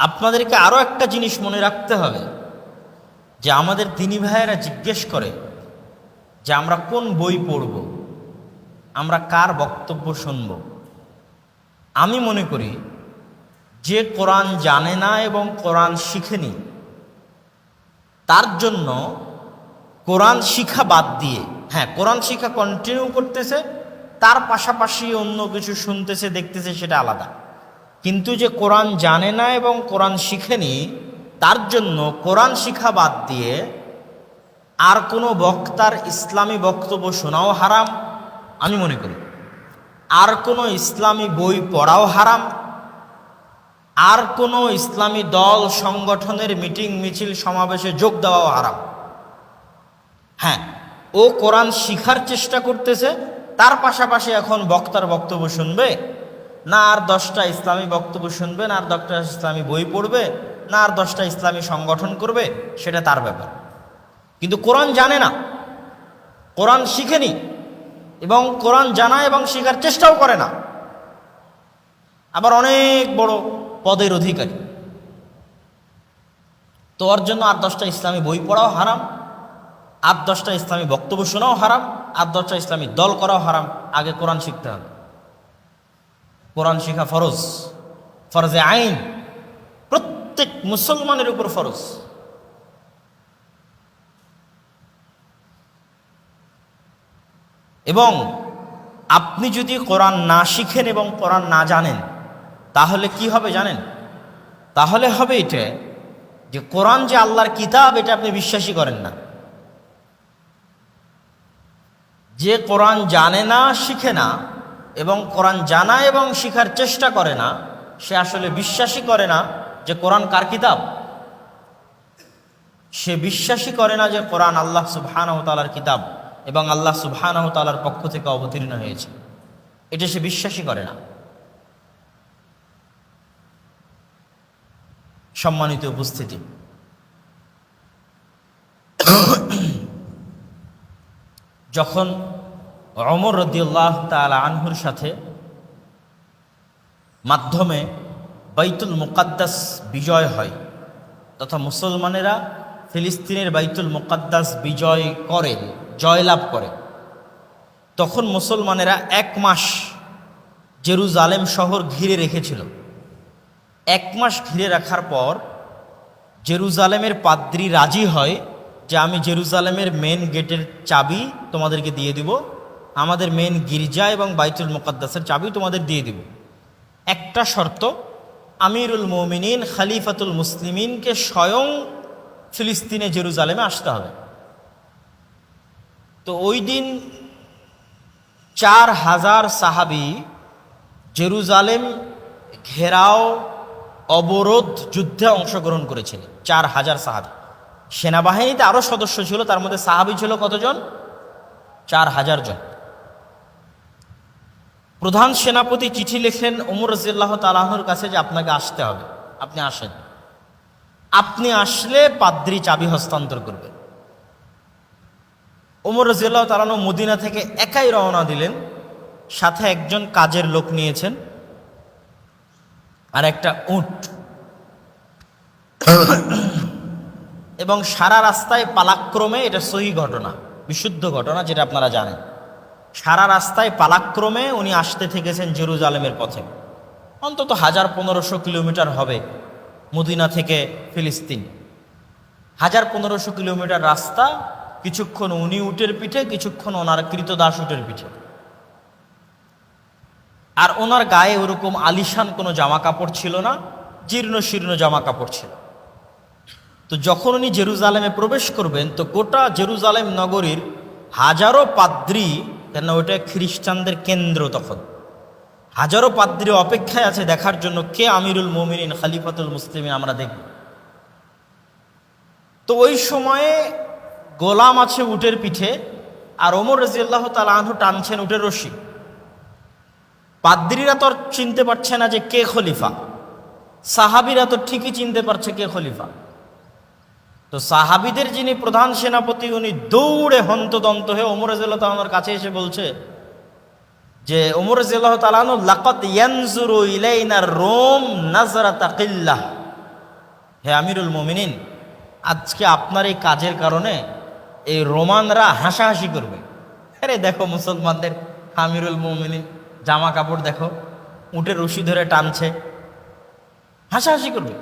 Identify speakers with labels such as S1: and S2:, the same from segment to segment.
S1: আপনাদেরকে আরও একটা জিনিস মনে রাখতে হবে, যে আমাদের দিনী ভাইয়েরা জিজ্ঞেস করে যে আমরা কোন বই পড়ব, আমরা কার বক্তব্য শুনব। আমি মনে করি যে কোরআন জানে না এবং কোরআন শিখেনি তার জন্য কোরআন শিখা বাদ দিয়ে হ্যাঁ কোরআন শিখা কন্টিনিউ করতেছে, তার পাশাপাশি অন্য কিছু শুনতেছে, দেখতেছে, সেটা আলাদা। কিন্তু যে কোরআন জানে না এবং কোরআন শিখেনি, তার জন্য কোরআন শিখা বাদ দিয়ে আর কোনো বক্তার ইসলামী বক্তব্য শোনাও হারাম, আমি মনে করি। আর কোনো ইসলামী বই পড়াও হারাম, আর কোনো ইসলামী দল, সংগঠনের মিটিং, মিছিল, সমাবেশে যোগ দেওয়াও হারাম। হ্যাঁ ও কোরআন শিখার চেষ্টা করতেছে, তার পাশাপাশি এখন বক্তার বক্তব্য শুনবে না আর দশটা ইসলামী বক্তব্য শুনবে, না আর দশটা ইসলামী বই পড়বে, না আর দশটা ইসলামী সংগঠন করবে, সেটা তার ব্যাপার। কিন্তু কোরআন জানে না। কোরআন শিখেনি এবং কোরআন জানা এবং শেখার চেষ্টাও করে না। আবার অনেক বড় পদের অধিকারী। তো ওর জন্য আর দশটা ইসলামী বই পড়াও হারাম, আর দশটা ইসলামী বক্তব্য শোনাও হারাম, আর দশটা ইসলামী দল করাও হারাম, আগে কোরআন শিখতে হবে। কোরআন শিখা ফরজ। ফরজে আইন। প্রত্যেক মুসলমানের উপর ফরজ। এবং আপনি যদি কোরআন না শিখেন এবং কোরআন না জানেন, তাহলে কি হবে জানেন? তাহলে হবে এটা যে কোরআন যে আল্লাহর কিতাব, এটা আপনি বিশ্বাসই করেন না। যে কোরআন জানে না, শিখে না এবং কোরআন জানা এবং শিখার চেষ্টা করে না, সে আসলে বিশ্বাসই করে না যে কোরআন কার কিতাব। সে বিশ্বাসই করে না যে কোরআন আল্লাহ সুবহানাহ তালার কিতাব এবং আল্লাহ সুবহানাহ তালার পক্ষ থেকে অবতীর্ণ হয়েছে। এটা সে বিশ্বাসই করে না। সম্মানিত উপস্থিতি। যখন অমর রদিউল্লাহ তালা আনহুর সাথে মাধ্যমে বাইতুল মুকাদ্দাস বিজয় হয় তথা মুসলমানেরা ফিলিস্তিনের বাইতুল মুকাদ্দাস বিজয় করে, জয়লাভ করে। তখন মুসলমানেরা এক মাস জেরুজালেম শহর ঘিরে রেখেছিল। এক মাস ঘিরে রাখার পর জেরুজালেমের পাদ্রি রাজি হয় যে আমি জেরুজালেমের মেন গেটের চাবি তোমাদেরকে দিয়ে দিব। আমাদের মেন গির্জা এবং বাইতুল মুকাদ্দাসের চাবি তোমাদের দিয়ে দিব। একটা শর্ত, আমিরুল মোমিনিন খালিফাতুল মুসলিমিনকে স্বয়ং ফিলিস্তিনে জেরুজালেমে আসতে হবে। তো ওই দিন চার হাজার সাহাবি জেরুজালেম ঘেরাও, অবরোধ, যুদ্ধে অংশগ্রহণ করেছিলেন চার হাজার সাহাবি। সেনাবাহিনীতে আরও সদস্য ছিল, তার মধ্যে সাহাবি ছিল কতজন? চার হাজার জন। প্রধান সেনাপতি চিঠি লেখেন, ওমর রাজিয়াল্লাহ তালাহর কাছে যে আপনাকে আসতে হবে। আপনি আসেন। আপনি আসলে পাদ্রি চাবি হস্তান্তর করবেন। ওমর রাজিয়াল্লাহ তালানো মদিনা থেকে একাই রওনা দিলেন। সাথে একজন কাজের লোক নিয়েছেন। আর একটা উট। এবং সারা রাস্তায় পালাক্রমে এটা সহি ঘটনা, বিশুদ্ধ ঘটনা, যেটা আপনারা জানেন। সারা রাস্তায় পালাক্রমে উনি আসতে থেকেছেন জেরুজালেমের পথে। অন্তত হাজার পনেরোশো কিলোমিটার হবে মদিনা থেকে ফিলিস্তিন। হাজার পনেরোশো কিলোমিটার রাস্তা, কিছুক্ষণ উনি উটের পিঠে, কিছুক্ষণ ওনার কৃতদাস উটের পিঠে। আর ওনার গায়ে ওরকম আলিশান কোনো জামা কাপড় ছিল না, জীর্ণ শীর্ণ জামা কাপড় ছিল। তো যখন উনি জেরুজালেমে প্রবেশ করবেন, তো গোটা জেরুজালেম নগরীর হাজারো পাদ্রি কেন ওটা খ্রিস্টানদের কেন্দ্র তখন। হাজারো পাদ্রী অপেক্ষায় আছে দেখার জন্য কে আমিরুল মোমিনিন, খালিফাতুল মুসলিমিন আমরা দেখব। তো ওই সময়ে গোলাম আছে উটের পিঠে আর ওমর রাজিয়াল্লাহ তালা আনহু টানছেন উটের রশি। পাদ্রীরা তো চিনতে পারছে না যে কে খলিফা। সাহাবিরা তো ঠিকই চিনতে পারছে কে খলিফা। তো সাহাবিদের যিনি প্রধান সেনাপতি, উনি দৌড়ে হন্তদন্ত হয়ে ওমর রাজিয়াল্লাহ তালানোর কাছে এসে বলছে যে, ওমর রাজিয়াল্লাহ তালানো লাকত ইয়ানজুরু ইলাইনা রোম নাজরা তাকিল্লাহ হে আমিরুল মোমিনিন, আজকে আপনার এই কাজের কারণে এই রোমানরা হাসাহাসি করবে। আরে দেখো মুসলমানদের, আমিরুল মোমিনিন, জামা কাপড় দেখো উঠে রশি ধরে টানছে, হাসাহাসি করবে।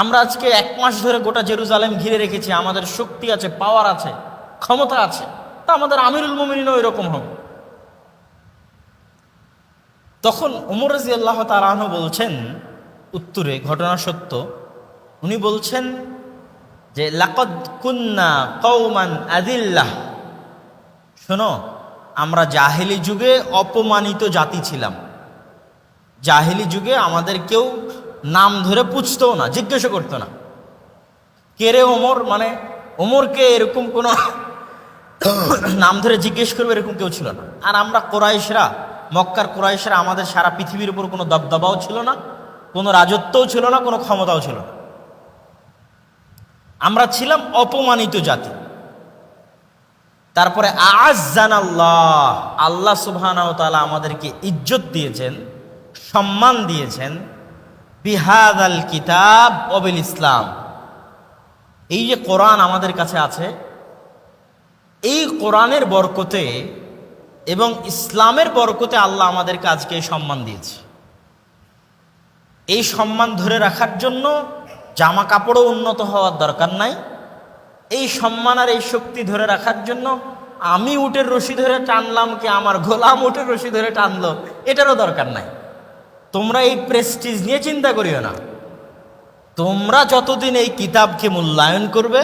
S1: আমরা আজকে এক মাস ধরে গোটা জেরুজালেম ঘিরে রেখেছি, আমাদের শক্তি আছে পাওয়ার আছে, ক্ষমতা আছে। তা আমাদের আমিরুল মোমিনিনও এরকম হবে। তখন উমর রাজি আল্লাহ তালাহ বলছেন, উত্তরে, ঘটনা সত্য, উনি বলছেন যে, লাকদ কুন্না কৌমান আদিল্লাহ শোনো, আমরা জাহেলি যুগে অপমানিত জাতি ছিলাম। জাহেলি যুগে আমাদের কেউ নাম ধরে পুছতেও না, জিজ্ঞাসা করতো না। কে রে ওমর? মানে ওমরকে এরকম কোনো নাম ধরে জিজ্ঞেস করবে এরকম কেউ ছিল না। আর আমরা কোরাইশরা, মক্কার কোরাইশরা, আমাদের সারা পৃথিবীর উপর কোনো দবদবাও ছিল না, কোনো রাজত্বও ছিল না, কোনো ক্ষমতাও ছিল না। আমরা ছিলাম অপমানিত জাতি। তারপরে আজান আল্লাহ আল্লাহ ওয়া আমাদেরকে ইজ্জত দিয়েছেন, সম্মান দিয়েছেন বিহাদ আল কিতাব অবিল ইসলাম। এই যে কোরআন আমাদের কাছে আছে, এই কোরআনের বরকতে এবং ইসলামের বরকতে আল্লাহ আমাদেরকে আজকে সম্মান দিয়েছে। এই সম্মান ধরে রাখার জন্য জামা কাপড়ও উন্নত হওয়ার দরকার নাই। এই সম্মান আর এই শক্তি ধরে রাখার জন্য আমি উটের রশি ধরে টানলাম কি আমার গোলাম উটের রশি ধরে টানলো, এটারও দরকার নাই। তোমরা এই প্রেস্টিজ নিয়ে চিন্তা করিও না। তোমরা যতদিন এই কিতাবকে মূল্যায়ন করবে,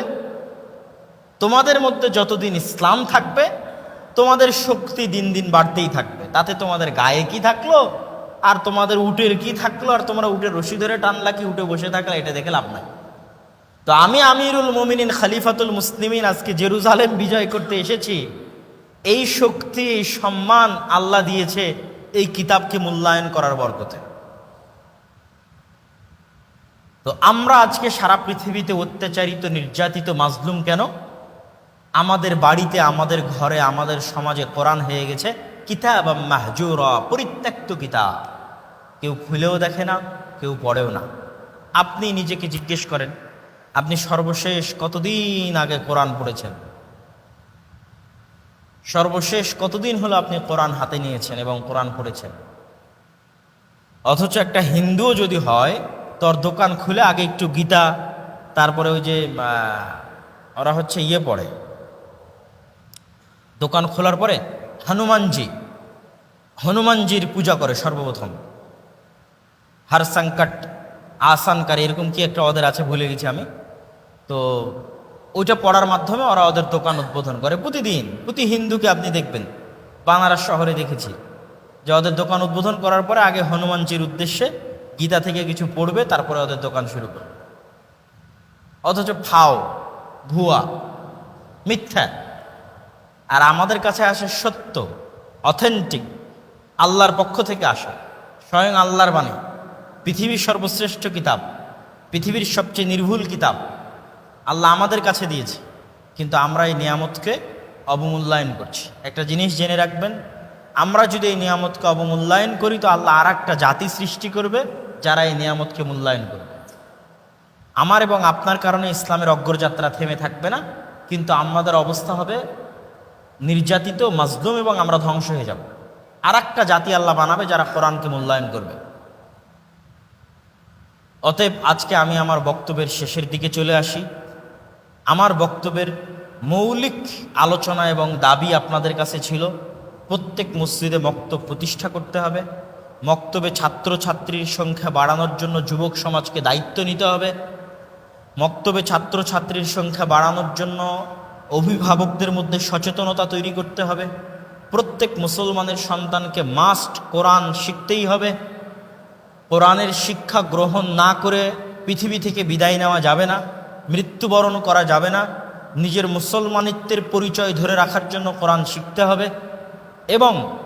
S1: তোমাদের মধ্যে যতদিন ইসলাম থাকবে, তোমাদের শক্তি দিন দিন বাড়তেই থাকবে। তাতে তোমাদের গায়ে কি থাকল, আর তোমাদের উটের কি থাকল, আর তোমরা উটের রশি ধরে টানলা কি উঠে বসে থাকলা, এটা দেখে লাভ নাই। তো আমি আমিরুল মোমিনিন, খালিফাতুল মুসলিমিন, আজকে জেরুজালেম বিজয় করতে এসেছি। এই শক্তি, এই সম্মান আল্লাহ দিয়েছে এই কিতাবকে মূল্যায়ন করার বরকতে। তো আমরা আজকে সারা পৃথিবীতে অত্যাচারিত, নির্যাতিত, মাজলুম কেন? আমাদের বাড়িতে, আমাদের ঘরে, আমাদের সমাজে কোরআন হয়ে গেছে কিতাব মাহজুর, পরিত্যক্ত কিতাব। কেউ খুলেও দেখে না, কেউ পড়েও না। আপনি নিজেকে জিজ্ঞেস করেন, আপনি সর্বশেষ কতদিন আগে কোরআন পড়েছেন? সর্বশেষ কতদিন হলো আপনি কোরআন হাতে নিয়েছেন এবং কোরআন পড়েছেন? অথচ একটা হিন্দুও যদি হয়, তোর দোকান খুলে আগে একটু গীতা, তারপরে ওই যে ওরা হচ্ছে ইয়ে পড়ে। দোকান খোলার পরে হনুমানজি, হনুমানজির পূজা করে সর্বপ্রথম। হার সংকট আসানকার, এরকম কি একটা ওদের আছে, ভুলে গেছি আমি। তো ওইটা পড়ার মাধ্যমে ওরা ওদের দোকান উদ্বোধন করে প্রতিদিন। প্রতি হিন্দুকে আপনি দেখবেন। বানারস শহরে দেখেছি যে ওদের দোকান উদ্বোধন করার পরে আগে হনুমানজির উদ্দেশ্যে গীতা থেকে কিছু পড়বে, তারপরে ওদের দোকান শুরু করবে। অথচ ফাও, ভুয়া, মিথ্যা। আর আমাদের কাছে আসে সত্য, অথেন্টিক, আল্লাহর পক্ষ থেকে আসে। স্বয়ং আল্লাহর বাণী। পৃথিবীর সর্বশ্রেষ্ঠ কিতাব, পৃথিবীর সবচেয়ে নির্ভুল কিতাব। আল্লাহ আমাদের কাছে দিয়েছে, কিন্তু আমরা এই নিয়ামতকে অবমূল্যায়ন করছি। একটা জিনিস জেনে রাখবেন, আমরা যদি এই নিয়ামতকে অবমূল্যায়ন করি, তো আল্লাহ আর একটা জাতি সৃষ্টি করবে, যারা এই নিয়ামতকে মূল্যায়ন করবে। আমার এবং আপনার কারণে ইসলামের অগ্রযাত্রা থেমে থাকবে না, কিন্তু আমাদের অবস্থা হবে নির্যাতিত, মাজলুম এবং আমরা ধ্বংস হয়ে যাব। আর একটা জাতি আল্লাহ বানাবে যারা কোরআনকে মূল্যায়ন করবে। অতএব আজকে আমি আমার বক্তব্যের শেষের দিকে চলে আসি। আমার বক্তব্যের মৌলিক আলোচনা এবং দাবি আপনাদের কাছে ছিল, প্রত্যেক মসজিদে মক্তব প্রতিষ্ঠা করতে হবে, মক্তবে ছাত্রছাত্রীর সংখ্যা বাড়ানোর জন্য যুবক সমাজকে দায়িত্ব নিতে হবে, মক্তবে ছাত্রছাত্রীর সংখ্যা বাড়ানোর জন্য অভিভাবকদের মধ্যে সচেতনতা তৈরি করতে হবে, প্রত্যেক মুসলমানের সন্তানকে মাস্ট কোরআন শিখতেই হবে, কোরআনের শিক্ষা গ্রহণ না করে পৃথিবী থেকে বিদায় নেওয়া যাবে না। মৃত্যুবরণ করা যাবে না। নিজের মুসলমানিত্বের পরিচয় ধরে রাখার জন্য কোরআন শিখতে হবে এবং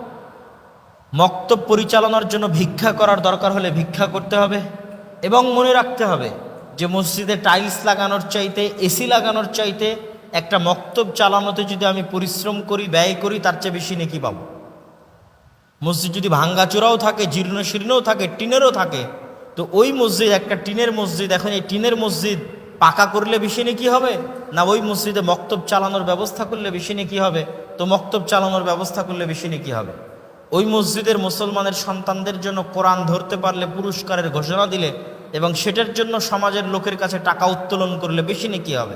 S1: মক্তব পরিচালনার জন্য ভিক্ষা করার দরকার হলে ভিক্ষা করতে হবে এবং মনে রাখতে হবে যে মসজিদে টাইলস লাগানোর চাইতে, এসি লাগানোর চাইতে, একটা মক্তব চালানোতে যদি আমি পরিশ্রম করি, ব্যয় করি, তার চেয়ে বেশি নেকি পাবো? মসজিদ যদি ভাঙ্গাচোরাও থাকে জীর্ণ শীর্ণও থাকে, টিনেরও থাকে, তো ওই মসজিদ, একটা টিনের মসজিদ, এখন এই টিনের মসজিদ পাকা করলে বেশি কি হবে? না ওই মসজিদে মক্তব চালানোর ব্যবস্থা করলে বেশি কি হবে? তো মক্তব চালানোর ব্যবস্থা করলে বেশি কি হবে? ওই মসজিদের মুসলমানের সন্তানদের জন্য কোরআন ধরতে পারলে পুরস্কারের ঘোষণা দিলে এবং সেটার জন্য সমাজের লোকের কাছে টাকা উত্তোলন করলে বেশি কি হবে?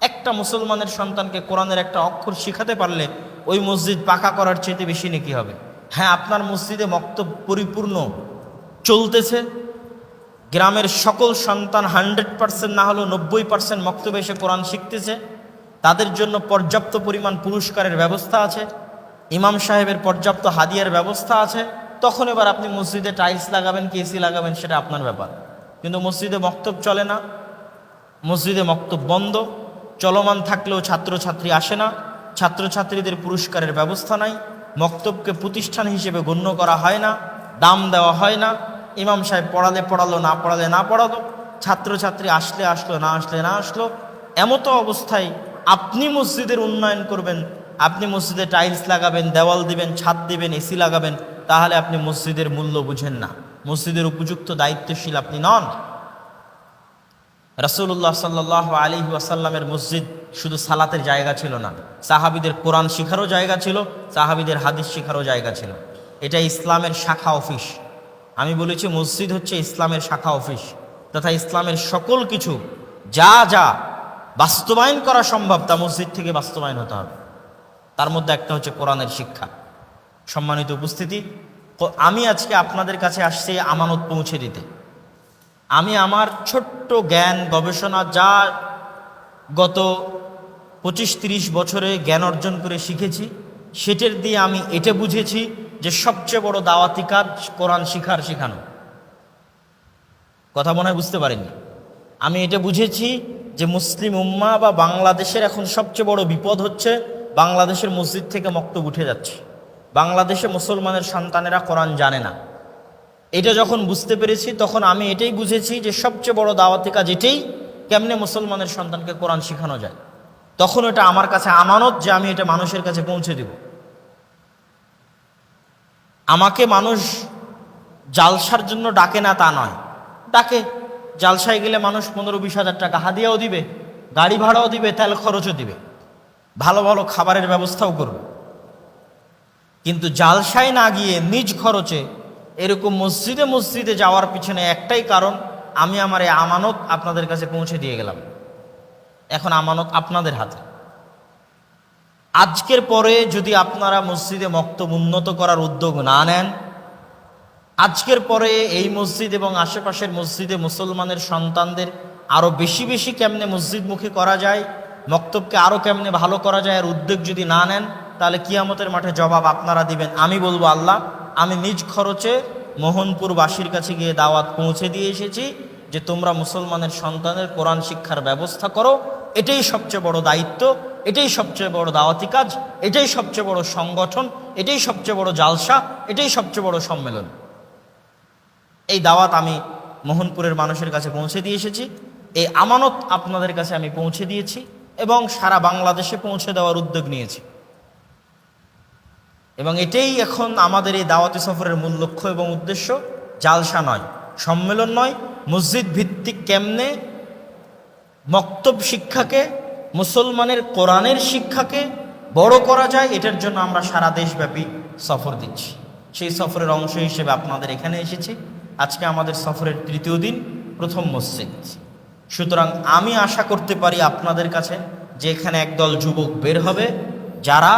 S1: একটা মুসলমানের সন্তানকে কোরআনের একটা অক্ষর শিখাতে পারলে ওই মসজিদ পাকা করার চাইতে বেশি নাকি হবে? হ্যাঁ আপনার মসজিদে মক্তব পরিপূর্ণ চলতেছে গ্রামের সকল সন্তান হান্ড্রেড পার্সেন্ট না হলেও নব্বই পার্সেন্ট মক্তবে এসে কোরআন শিখতেছে। তাদের জন্য পর্যাপ্ত পরিমাণ পুরস্কারের ব্যবস্থা আছে। ইমাম সাহেবের পর্যাপ্ত হাদিয়ার ব্যবস্থা আছে। তখন এবার আপনি মসজিদে টাইলস লাগাবেন কি এসি লাগাবেন, সেটা আপনার ব্যাপার। কিন্তু মসজিদে মক্তব চলে না। মসজিদে মক্তব বন্ধ। চলমান থাকলেও ছাত্রছাত্রী আসে না। ছাত্রছাত্রীদের পুরস্কারের ব্যবস্থা নাই। মক্তবকে প্রতিষ্ঠান হিসেবে গণ্য করা হয় না। দাম দেওয়া হয় না। ইমাম সাহেব পড়ালে পড়ালো, না পড়ালে না পড়ালো, ছাত্রছাত্রী আসলে আসলো, না আসলে না আসলো, এমতো অবস্থায় আপনি মসজিদের উন্নয়ন করবেন, আপনি মসজিদে টাইলস লাগাবেন, দেওয়াল দিবেন, ছাদ দিবেন, এসি লাগাবেন, তাহলে আপনি মসজিদের মূল্য বুঝেন না। মসজিদের উপযুক্ত দায়িত্বশীল আপনি নন। রাসুল্লাহ সাল্লাহ আলী ওয়াসাল্লামের মসজিদ শুধু সালাতের জায়গা ছিল না, সাহাবিদের কোরআন শিখারও জায়গা ছিল, সাহাবিদের হাদিস শিখারও জায়গা ছিল। এটা ইসলামের শাখা অফিস। আমি বলেছি মসজিদ হচ্ছে ইসলামের শাখা অফিস তথা ইসলামের সকল কিছু যা যা বাস্তবায়ন করা সম্ভব তা মসজিদ থেকে বাস্তবায়ন হতে হবে। তার মধ্যে একটা হচ্ছে কোরআনের শিক্ষা। সম্মানিত উপস্থিতি আমি আজকে আপনাদের কাছে আসছি আমানত পৌঁছে দিতে। আমি আমার ছোট্ট জ্ঞান, গবেষণা, যা গত পঁচিশ তিরিশ বছরে জ্ঞান অর্জন করে শিখেছি, সেটার দিয়ে আমি এটা বুঝেছি যে সবচেয়ে বড় দাওয়াতি কাজ কোরআন শিখার শেখানো। কথা মনে হয় বুঝতে পারেননি। আমি এটা বুঝেছি যে মুসলিম উম্মা বা বাংলাদেশের এখন সবচেয়ে বড় বিপদ হচ্ছে বাংলাদেশের মসজিদ থেকে মক্তব উঠে যাচ্ছে। বাংলাদেশে মুসলমানের সন্তানেরা কোরআন জানে না। এটা যখন বুঝতে পেরেছি, তখন আমি এটাই বুঝেছি যে সবচেয়ে বড় দাওয়াতি কাজ এটাই কেমনে মুসলমানের সন্তানকে কোরআন শেখানো যায়। তখন এটা আমার কাছে আমানত যে আমি এটা মানুষের কাছে পৌঁছে দেব। আমাকে মানুষ জালসার জন্য ডাকে না তা নয়। ডাকে। জালসায় গেলে মানুষ পনেরো বিশ হাজার টাকা হাদিয়াও দিবে, গাড়ি ভাড়াও দিবে, তেল খরচও দিবে। ভালো ভালো খাবারের ব্যবস্থাও করবে। কিন্তু জালসায় না গিয়ে নিজ খরচে এরকম মসজিদে মসজিদে যাওয়ার পিছনে একটাই কারণ, আমি আমার এই আমানত আপনাদের কাছে পৌঁছে দিয়ে গেলাম। এখন আমানত আপনাদের হাতে। আজকের পরে যদি আপনারা মসজিদে মক্তব উন্নত করার উদ্যোগ না নেন, আজকের পরে এই মসজিদ এবং আশেপাশের মসজিদে মুসলমানের সন্তানদের আরও বেশি বেশি কেমনে মসজিদমুখী করা যায়, মক্তবকে আরও কেমনে ভালো করা যায় আর উদ্যোগ যদি না নেন, তাহলে কিয়ামতের মাঠে জবাব আপনারা দিবেন। আমি বলব আল্লাহ, আমি নিজ খরচে মোহনপুরবাসীর কাছে গিয়ে দাওয়াত পৌঁছে দিয়ে এসেছি যে তোমরা মুসলমানের সন্তানের কোরআন শিক্ষার ব্যবস্থা করো এটাই সবচেয়ে বড় দায়িত্ব, এটাই সবচেয়ে বড় দাওয়াতি কাজ, এটাই সবচেয়ে বড় সংগঠন, এটাই সবচেয়ে বড় জালসা, এটাই সবচেয়ে বড় সম্মেলন। এই দাওয়াত আমি মোহনপুরের মানুষের কাছে পৌঁছে দিয়ে এসেছি। এই আমানত আপনাদের কাছে আমি পৌঁছে দিয়েছি এবং সারা বাংলাদেশে পৌঁছে দেওয়ার উদ্যোগ নিয়েছি। এবং এটাই এখন আমাদের এই দাওয়াতি সফরের মূল লক্ষ্য এবং উদ্দেশ্য। জালসা নয়, সম্মেলন নয়, মসজিদ ভিত্তিক কেমনে মক্তব শিক্ষাকে, মুসলমানের কোরআনের শিক্ষাকে বড় করা যায়, এটার জন্য আমরা সারা দেশব্যাপী সফর দিচ্ছি। সেই সফরের অংশ হিসেবে আপনাদের এখানে এসেছি। আজকে আমাদের সফরের তৃতীয় দিন, প্রথম মসজিদ। সুতরাং আমি আশা করতে পারি আপনাদের কাছে যে এখানে একদল যুবক বের হবে, যারা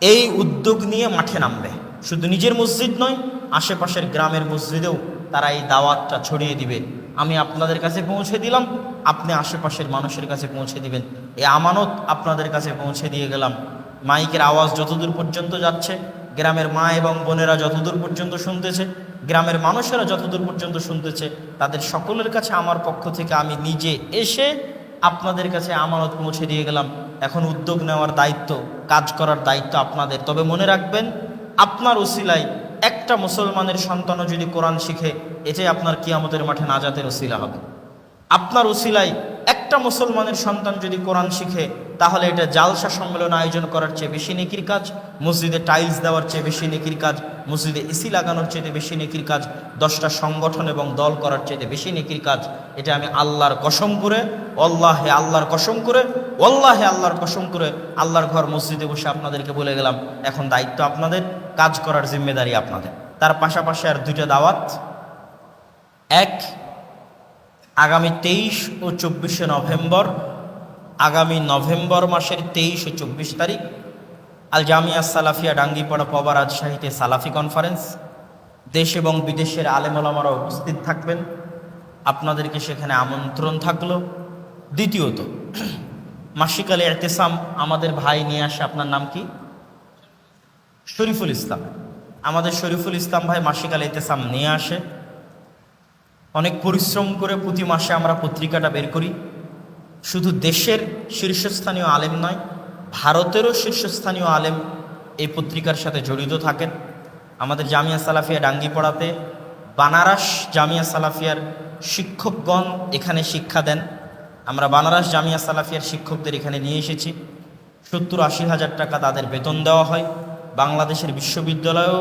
S1: এই উদ্যোগ নিয়ে মাঠে নামবে। শুধু নিজের মসজিদ নয়, আশেপাশের গ্রামের মসজিদেও তারা এই দাওয়াতটা ছড়িয়ে দিবে। আমি আপনাদের কাছে পৌঁছে দিলাম, আপনি আশেপাশের মানুষের কাছে পৌঁছে দিবেন। এই আমানত আপনাদের কাছে পৌঁছে দিয়ে গেলাম। মাইকের আওয়াজ যতদূর পর্যন্ত যাচ্ছে, গ্রামের মা এবং বোনেরা যতদূর পর্যন্ত শুনতেছে, গ্রামের মানুষেরা যতদূর পর্যন্ত শুনতেছে, তাদের সকলের কাছে আমার পক্ষ থেকে আমি নিজে এসে আপনাদের কাছে আমানত পৌঁছে দিয়ে গেলাম। এখন উদ্যোগ নেওয়ার দায়িত্ব, কাজ করার দায়িত্ব আপনাদের। তবে মনে রাখবেন, আপনার উসিলায় একটা মুসলমানের সন্তানও যদি কোরআন শিখে, এটাই আপনার কিয়ামতের মাঠে নাজাতের ওসিলা হবে। আপনার উসিলায় একটা মুসলমানের সন্তান যদি কোরআন শিখে, তাহলে এটা জালসা সম্মেলন আয়োজন করার চেয়ে বেশি নেকির কাজ, মসজিদে টাইলস দেওয়ার চেয়ে বেশি নেকির কাজ, মসজিদে এসি লাগানোর চেয়ে বেশি নেকির কাজ, দশটা সংগঠন এবং দল করার চেয়ে বেশি নেকির কাজ, এটা আমি আল্লাহর কসম করে অল্লাহে আল্লাহর কসম করে অল্লাহে আল্লাহর কসম করে আল্লাহর ঘর মসজিদে বসে আপনাদেরকে বলে গেলাম, এখন দায়িত্ব আপনাদের। কাজ করার জিম্মেদারি আপনাদের। তার পাশাপাশি আর দুইটা দাওয়াত। এক, আগামী তেইশ ও চব্বিশে নভেম্বর, আগামী নভেম্বর মাসের তেইশ ও চব্বিশ তারিখ, আল জামিয়া সালাফিয়া ডাঙ্গিপাড়া পবা রাজশাহীতে সালাফি কনফারেন্স। দেশ এবং বিদেশের আলেমলামারা উপস্থিত থাকবেন। আপনাদেরকে সেখানে আমন্ত্রণ থাকল। দ্বিতীয়ত মাসিকালে এতেসাম আমাদের ভাই নিয়ে আসে, আপনার নাম কি? শরীফুল ইসলাম। আমাদের শরীফুল ইসলাম ভাই মাসিকালে এতেসাম নিয়ে আসে। অনেক পরিশ্রম করে প্রতি মাসে আমরা পত্রিকাটা বের করি। শুধু দেশের শীর্ষস্থানীয় আলেম নয়, ভারতেরও শীর্ষস্থানীয় আলেম এই পত্রিকার সাথে জড়িত থাকেন। আমাদের জামিয়া সালাফিয়া ডাঙ্গি পড়াতে বানারস জামিয়া সালাফিয়ার শিক্ষকগণ এখানে শিক্ষা দেন। আমরা বানারস জামিয়া সালাফিয়ার শিক্ষকদের এখানে নিয়ে এসেছি। সত্তর আশি হাজার টাকা তাদের বেতন দেওয়া হয়। বাংলাদেশের বিশ্ববিদ্যালয়েও